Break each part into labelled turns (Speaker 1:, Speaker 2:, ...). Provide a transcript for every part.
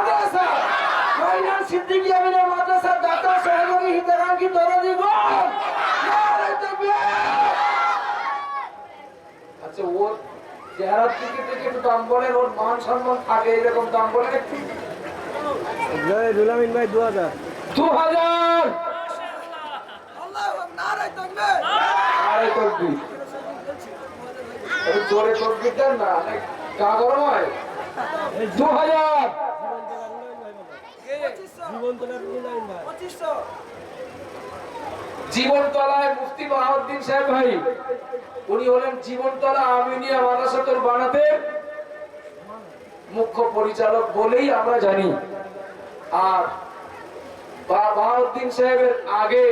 Speaker 1: মাদ্রাসা। ময়নান সিদ্দিকী আমিনা মাদ্রাসার দাতা সহযোগী হিতাকাঙ্ক্ষী দরদি গণ নারায়ে তাকবীর আচ্ছা ওর চেহারার দিকে থেকে একটু দাম বলেন ওর মান সম্মান থাকে এরকম দাম বলেন
Speaker 2: রুলামিন ভাই দু হাজার
Speaker 1: দু হাজার জোরে তকবির দেন না গা গরম হয়। দু হাজার
Speaker 2: জীবন তোলার রুলামিন ভাই
Speaker 3: পঁচিশশো
Speaker 1: জীবনতলায় মুফতি বাহাউদ্দিন সাহেব ভাই, উনি হলেন জীবনতলা আমিনিয়া মাদ্রাসাতুল বানাতে মুখ্য পরিচালক বলেই আমরা জানি। আর বাহাউদ্দিন সাহেবের আগে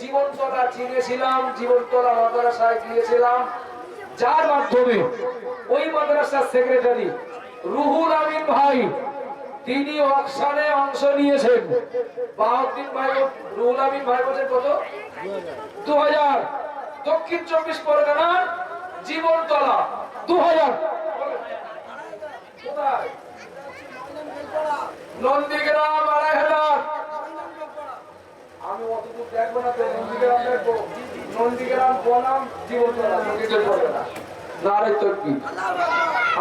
Speaker 1: জীবনতলা চিনেছিলাম, জীবনতলা মাদ্রাসায় গিয়েছিলাম। যার মাধ্যমে ওই মাদ্রাসার সেক্রেটারি রুহুল আমিন ভাই তিনি অকশানে অংশ নিয়েছেন। বাহাউদ্দিন ভাই রুহুল আমিন ভাই বলছেন কত? দু হাজার দক্ষিণ চব্বিশ পরগনার জীবনতলা। দু হাজার নন্দীগ্রাম আড়াই হাজার। আমি অতটুকু দেখব না তো, নন্দীগ্রাম দেখব। নন্দীগ্রাম বনাম জীবনতলা পরগনা।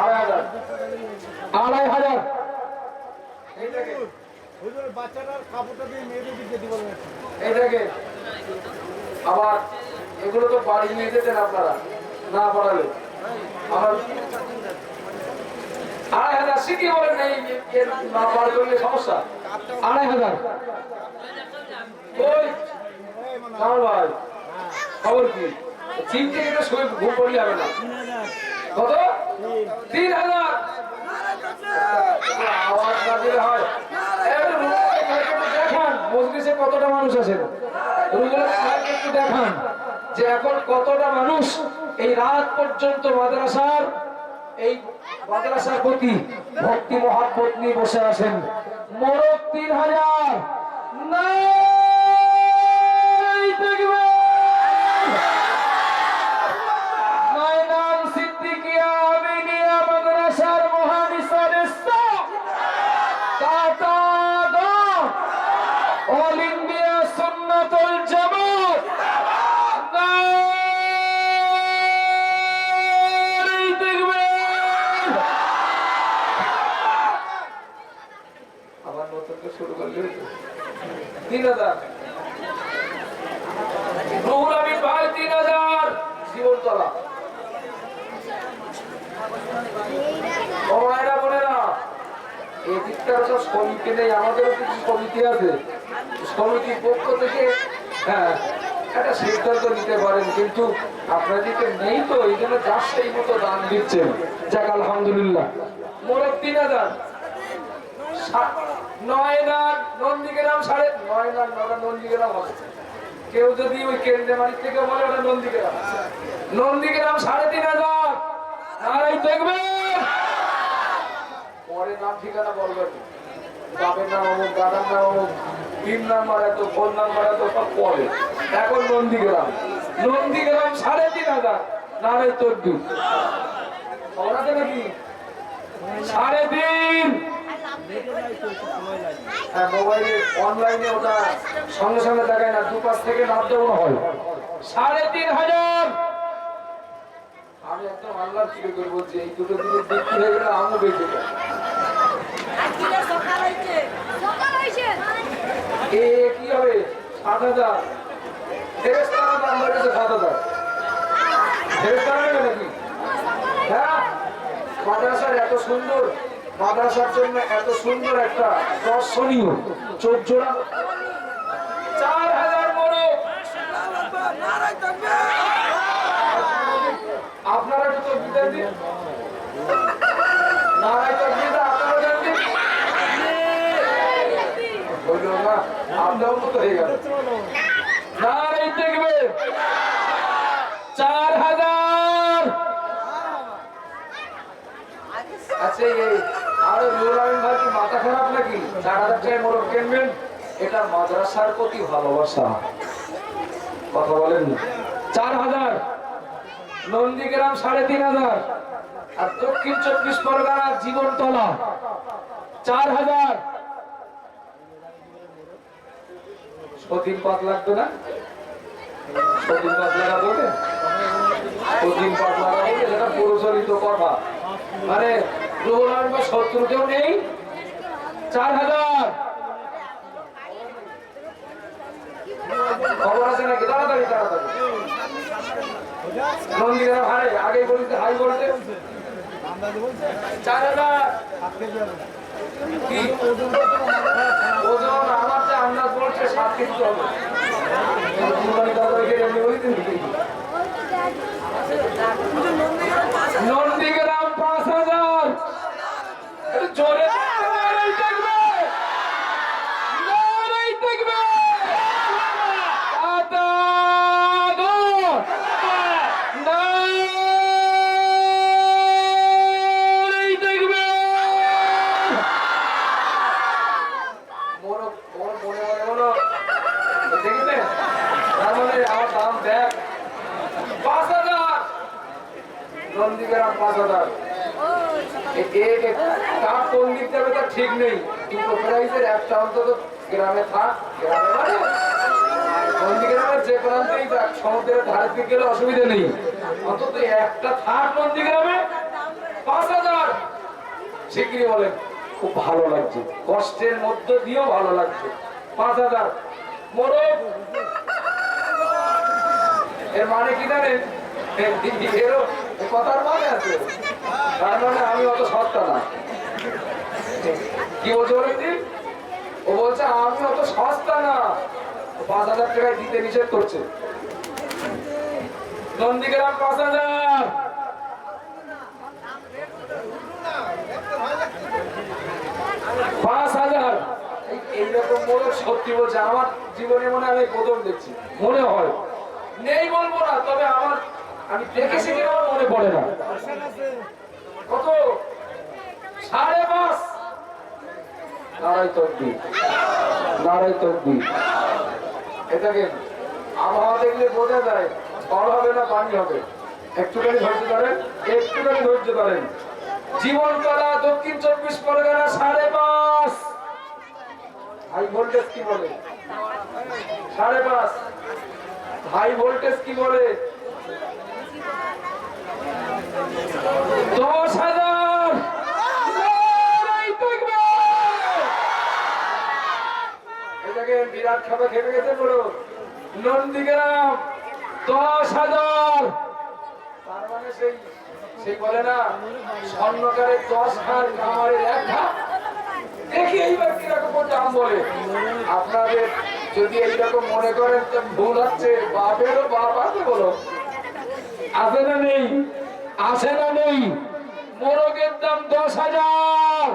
Speaker 1: আড়াই হাজার। আড়াই হাজার। আবার এগুলো তো বাড়ি নিয়ে যেতেন আপনারা, না পড়ালে। আড়াই হাজার শিখি বলেন? না বাড়ি করলে সমস্যা? আড়াই হাজার। ওই ভাই, খবর কি? চিন থেকে তো ঘুম পড়ি না। কত? তিন হাজার। কতটা মানুষ একটু দেখান, যে এখন কতটা মানুষ এই রাত পর্যন্ত মাদ্রাসার, এই মাদ্রাসার প্রতি ভক্তি, মহাব্বত বসে আছেন। মোরগ তিন হাজার। একটা সিদ্ধান্ত নিতে পারেন, কিন্তু আপনাদেরকে নেই তো, এই জন্য যার সেই মতো দান দিচ্ছেন। যাক, আলহামদুলিল্লাহ। তিন হাজার। নয় লাখ সাড়ে নয় লাখ নটা হবে। কেউ যদি ওই কেন্দ্রে থেকে বলে, ওটা নন্দীগ্রাম। নন্দীগ্রাম সাড়ে তিন হাজার। নারাই দেখবে। পরে নাম ঠিকানা বলবেন। বাপের নাম অমুক দাদার নাম অমুক তিন নাম্বার এত ফোন নাম্বার এত, সব পরে। এখন নন্দীগ্রাম। নন্দীগ্রাম সাড়ে তিন হাজার আছে নাকি? সাড়ে তিন। হ্যাঁ মোবাইলে, অনলাইনে ওটা সঙ্গে সঙ্গে দেখায় না দু পাশ থেকে নাম হয়। সাড়ে তিন হাজার। আমি একদম বলছি এই এ কি হবে? সাত হাজার। নাকি? হ্যাঁ? মাদ্রাসার এত সুন্দর, মাদ্রাসার জন্য এত সুন্দর একটা দর্শনীয়, চোখ জোড়া চার হাজার মোড়ক
Speaker 3: নারায় থাকবে
Speaker 1: আপনারা একটু তো বিদায় দিন নারায় তো বিদায় আপনারা দেন দিন বলল চার হাজার। আচ্ছা এই সাড়ে তিন হাজার। আর দক্ষিণ চব্বিশ পরগনার জীবনতলা। চার হাজার। সতীন পাত লাগতো না? সতীন পাত লাগাবো সতীন পাত লাগাবো সেটা প্রচলিত কথা। মানে শত্রু কেউ নেই, চার হাজার। খবর আছে নাকি? তাড়াতাড়ি তাড়াতাড়ি। আগে বলতে, হাই বলতে। চার হাজার।
Speaker 2: সাত ওজন
Speaker 1: আমার যে আন্দাজ বলছে সাত কেজি কুরবানি দাদাকে এমনি বলি তুমি নন্দীগ্রাম পাঁচ হাজার একটু জোরে নারাই থাকবে নারাই থাকবে আদাদুন নারাই থাকবে মোর মোর মনে মনে হলো দেখবে তার মানে আমার দাম দেখ পাঁচ হাজার নন্দীগ্রাম পাঁচ হাজার এ- এ- এ- যাবে ঠিক নেই। একটা অন্তত গ্রামে থাক। গ্রামে মানে কষ্টের মধ্য দিয়েও ভালো লাগছে। পাঁচ হাজার। মোরগ এর মানে কি জানেন? এর এরও কথার মানে আছে। তার মানে আমি অত সত্তা না। কি বলছে বলেন ও বলছে, আমি অত সস্তা না। পাঁচ হাজার টাকায় দিতে নিষেধ করছে। নন্দীগ্রাম পাঁচ হাজার। পাঁচ হাজার। এইরকম মনে সত্যি বলছে, আমার জীবনে মনে আমি প্রথম দেখছি। মনে হয়। নেই বলব না, তবে আমার আমি দেখেছি কিনা আমার মনে পড়ে না। কত? সাড়ে পাঁচ। নারাই তকবি নারাই তকবি এটাকে আবহাওয়া দেখলে বোঝা যায়, ফল হবে না পানি হবে। একটুখানি ধৈর্য ধরেন, একটুখানি ধৈর্য ধরেন। জীবনতলা দক্ষিণ চব্বিশ পরগনা সাড়ে পাঁচ। হাই ভোল্টেজ কি বলে? সাড়ে পাঁচ। হাই ভোল্টেজ কি বলে? দশ হাজার। বিরাট খাতা খেপে গেছে বলো নন্দীগ্রাম, দশ হাজার। তার মানে সেই বলে না, স্বর্ণকারের দশ হার কামারের এক ধাপ দেখি এইবার কীরকম দাম বলে। আপনাদের যদি এইরকম মনে করেন ভুল হচ্ছে। বাপেরও বাপ আছে বলো। আছে না নেই? আছে না নেই? মোরগের দাম দশ হাজার।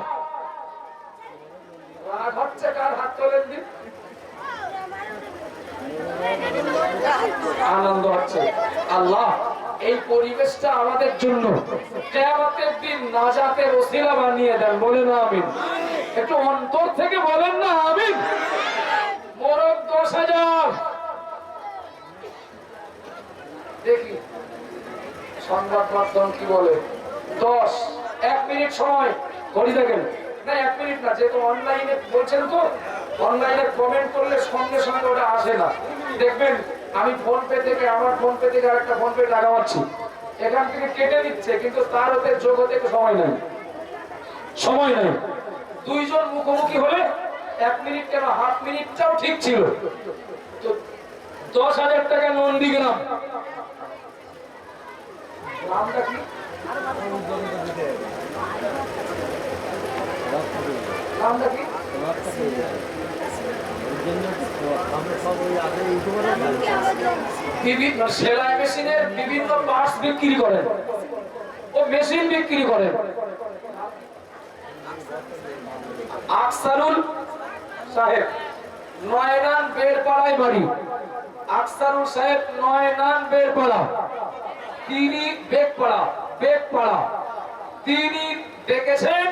Speaker 1: রাগ হচ্ছে কার হাত তোলেন দিন? আনন্দ হচ্ছে। আল্লাহ, এই পরিবেশটা আমাদের জন্য কেয়ামতের দিন নাজাতের ওসিলা বানিয়ে দেন। বলে না আমিন। একটু অন্তর থেকে বলেন না, আমিন। মোরগ দশ হাজার দেখি সংবাদ মাধ্যম কি বলে? দশ, এক মিনিট সময়, ঘড়ি দেখেন। না, এক মিনিট না, যেহেতু অনলাইনে বলছেন তো অনলাইনে কমেন্ট করলে সঙ্গে সঙ্গে ওটা আসে না। দেখবেন, আমি ফোন পে থেকে, আমার ফোন পে থেকে আরেকটা ফোন পে টাকা পাচ্ছি এখান থেকে কেটে দিচ্ছে কিন্তু তার হতে যোগ হতে সময় নেই। সময় নেই। দুইজন মুখোমুখি হলে এক মিনিট কেন, হাফ মিনিটটাও ঠিক ছিল। তো দশ হাজার টাকা নন্দীগ্রাম। নামটা কি? নামটা কি? বিভিন্ন সেলাই মেশিনের বিভিন্ন পার্টস বিক্রি করেন। ও মেশিন বিক্রি করেন। আকসারুল সাহেব, নয়নান বেরপাড়ায় বাড়ি। আকসারুল সাহেব, নয়নান বেরপাড়া। তিনি বেগপাড়া বেগপাড়া তিনি দেখেছেন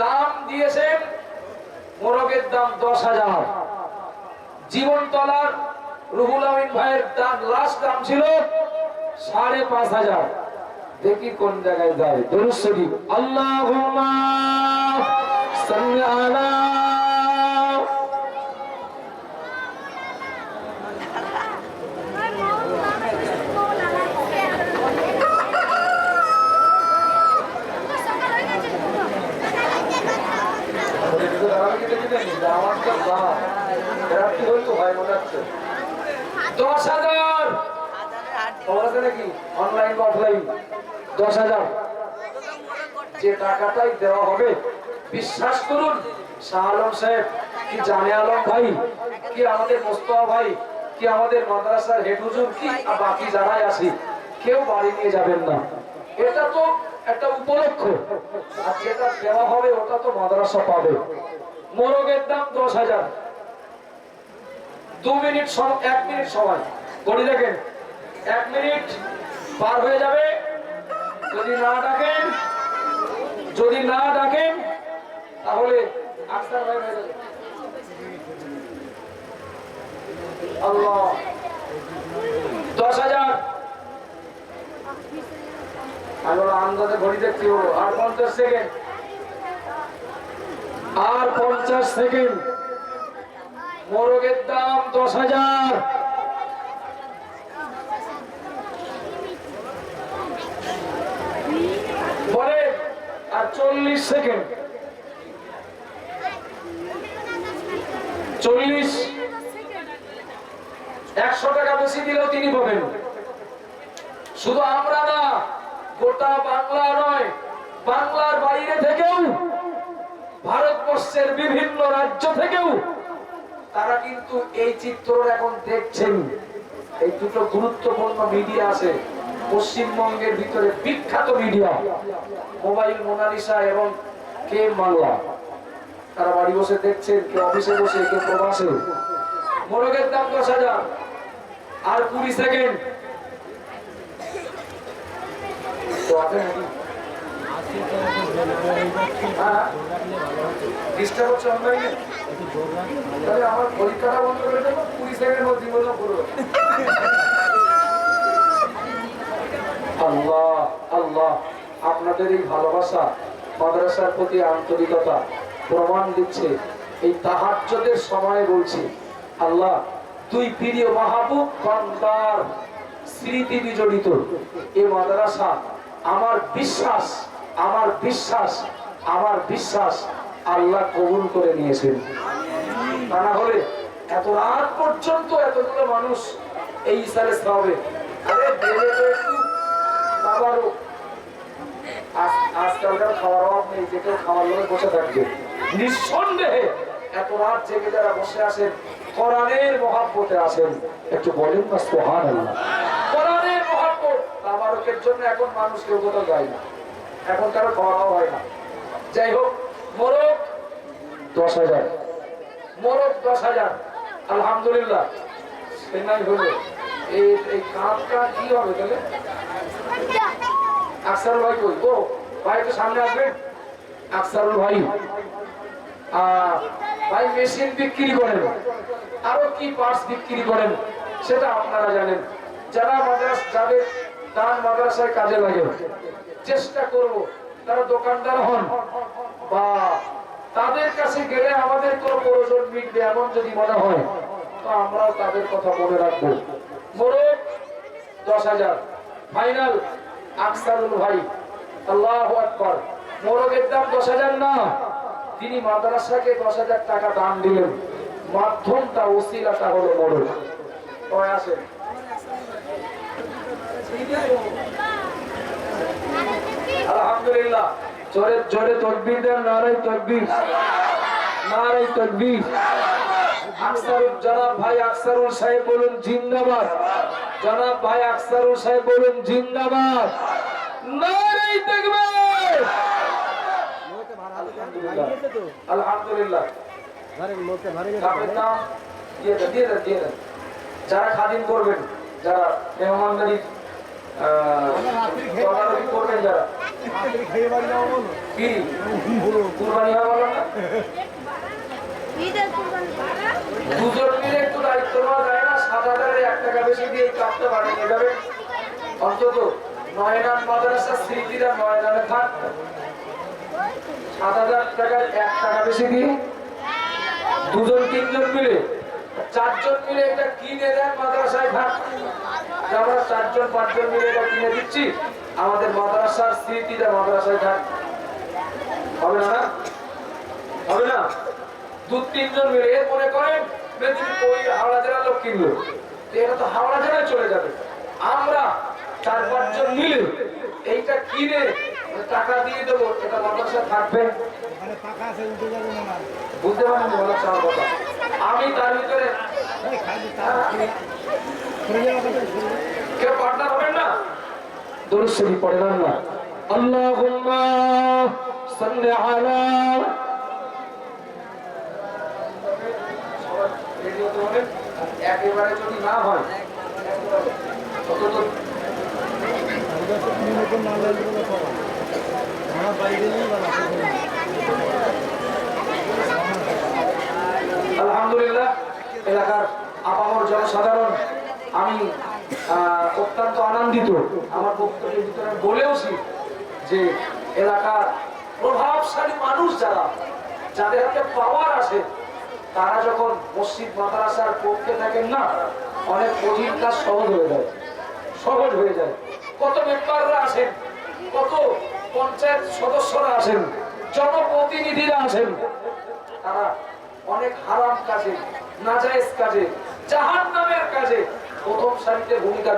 Speaker 1: দাম দিয়েছেন, মোরগের দাম দশ হাজার। জীবনতলার রুহুল আমিন ভাইয়ের দাম, লাস্ট দাম ছিল সাড়ে পাঁচ হাজার। দেখি কোন জায়গায় যায়। দরুদ শরীফ আল্লাহুম্মা সাল্লি আলা দশ হাজার! অফলাইন কি আমাদের মোস্তফা ভাই? কি আমাদের কি? বাকি যারাই আছি, কেউ বাড়ি নিয়ে যাবেন না। এটা তো একটা উপলক্ষ। আর যেটা দেওয়া হবে, ওটা তো মাদ্রাসা পাবে। মোরগের দাম দশ হাজার। দু মিনিট এক মিনিট সময়। ঘড়ি দেখেন, এক মিনিট পার হয়ে যাবে। যদি না ডাকেন, যদি না ডাকেন, তাহলে আখতার ভাই হয়ে যাবে। দশ হাজার। আন্দাজে ঘড়ি দেখছি আর পঞ্চাশ সেকেন্ড। আর পঞ্চাশ সেকেন্ড। মোরগের দাম দশ হাজার। আর চল্লিশ সেকেন্ড। চল্লিশ। একশো টাকা বেশি দিলেও তিনি পাবেন। শুধু আমরা না, গোটা বাংলা নয়, বাংলার বাইরে থেকেও, ভারতবর্ষের বিভিন্ন রাজ্য থেকেও তারা কিন্তু এই চিত্র এখন দেখছেন। এই দুটো গুরুত্বপূর্ণ মিডিয়া আছে। পশ্চিমবঙ্গের ভিতরে বিখ্যাত মিডিয়া মোবাইল মোনালিসা এবং কে বাংলা তারা বাড়ি বসে দেখছেন, কে অফিসে বসে, কে প্রবাসে। মোরগের দাম দশ হাজার। আর কুড়ি সেকেন্ড। তো হ্যাঁ। ডিস্টার্ব হচ্ছে অনলাইনে পরীক্ষাটা আল্লাহ আল্লাহ আপনাদের এই ভালোবাসা মাদ্রাসার প্রতি আন্তরিকতা প্রমাণ দিচ্ছে এই তাহাজ্জদের সময় বলছি আল্লাহ তুই প্রিয় মাহবুব বান্দার স্মৃতি বিজড়িত এ মাদ্রাসা আমার বিশ্বাস আমার বিশ্বাস আমার বিশ্বাস আল্লাহ কবুল করে নিয়েছেন। তা না হলে এত রাত পর্যন্ত এতগুলো মানুষ এই ইসারে রাত জেগে যারা বসে মহাব্বতে আছেন, একটু বলেন জন্য এখন মানুষ কেউ কোথাও যায় না। এখন কারও খাওয়া হয় না। যাই হোক মোরগ দশ হাজার। মোরগ দশ হাজার। আলহামদুলিল্লাহ। হলো। এই এই কি হবে তাহলে? আকসারুল ভাই কই? ও, ভাই একটু সামনে আকসারুল ভাই। ভাই মেশিন বিক্রি করেন। আরও কি পার্টস বিক্রি করেন, সেটা আপনারা জানেন। যারা মাদ্রাস যাদের দান মাদ্রাসায় কাজে লাগে, চেষ্টা করব। তারা দোকানদার হন। বা তাদের কাছে গেলে আমাদের কোনো প্রয়োজন মিটবে এমন যদি মনে হয়, তো আমরাও তাদের কথা মনে রাখব। মোরগ, দশ হাজার। ফাইনাল, আকসারুল ভাই, আল্লাহ আকবর। মোরগের দাম দশ হাজার না, তিনি মাদ্রাসাকে দশ হাজার টাকা দান দিলেন। মাধ্যমটা, ওসিলাটা হলো মোরগ। আসেন। আলহামদুলিল্লাহ। জোরে জোরে তকবীর দেন নারাই তকবীর। নারাই তকবীর। আকসারুল জনাব ভাই আকসারুল সাহেব বলুন, জিন্দাবাদ। জনাব ভাই আকসারুল সাহেব বলুন, জিন্দাবাদ। নারাই তকবীর। আলহামদুলিল্লাহ। যারা খাদিম করবেন, যারা মেহমানদারি করবেন যারা দুজন সাত হাজার এক টাকা বেশি দুজন, তিনজন মিলে, চারজন মিলে এটা কিনে দেন মাদ্রাসায় ভাগ। আমরা চারজন, পাঁচজন মিলে এটা কিনে দিচ্ছি। আমাদের মাদ্রাসার স্মৃতিটা মাদ্রাসায় থাক। হবে না? হবে না? দু তিনজন মিলে মনে করেন ওই হাওড়া জেলার লোক কিনলো এটা তো হাওড়া জেলায় চলে যাবে। আমরা চার পাঁচজন মিলে এইটা কিনে টাকা দিয়ে দেবো এটা মাদ্রাসায় থাকবে। বুঝতে পারেন বলার কথা? আমি তার ভিতরে
Speaker 2: এই খালি টাকা সরে যাওয়া কথা সরে যাওয়া।
Speaker 1: কেউ পার্টনার হবেন না দরুদ শরীফ পড়েন না। আল্লাহুম্মা সাল্লি আলা রেডিওতে একেবারে যদি না অন্তত
Speaker 2: আমরা তো তুমি নতুন না লাগলে বলে পাবা আমার বাড়ি গেলেই বলা
Speaker 1: আলহামদুলিল্লাহ, এলাকার আপামর জনসাধারণ, আমি অত্যন্ত আনন্দিত আমার বক্তব্যের ভিতরে বলেওছি যে এলাকার প্রভাবশালী মানুষ যারা, যাদের হাতে পাওয়ার আছে, তারা যখন মসজিদ, মাদ্রাসার পক্ষে থাকেন না, অনেক কঠিন কাজ সহজ হয়ে যায়, সহজ হয়ে যায়। কত মেম্বাররা আছেন, কত পঞ্চায়েত সদস্যরা আছেন, জনপ্রতিনিধিরা আছেন, তারা অনেক হারাম কাজে, নাজায়েজ কাজে জাহান নামের কাজে প্রথম সারিতে ভূমিকা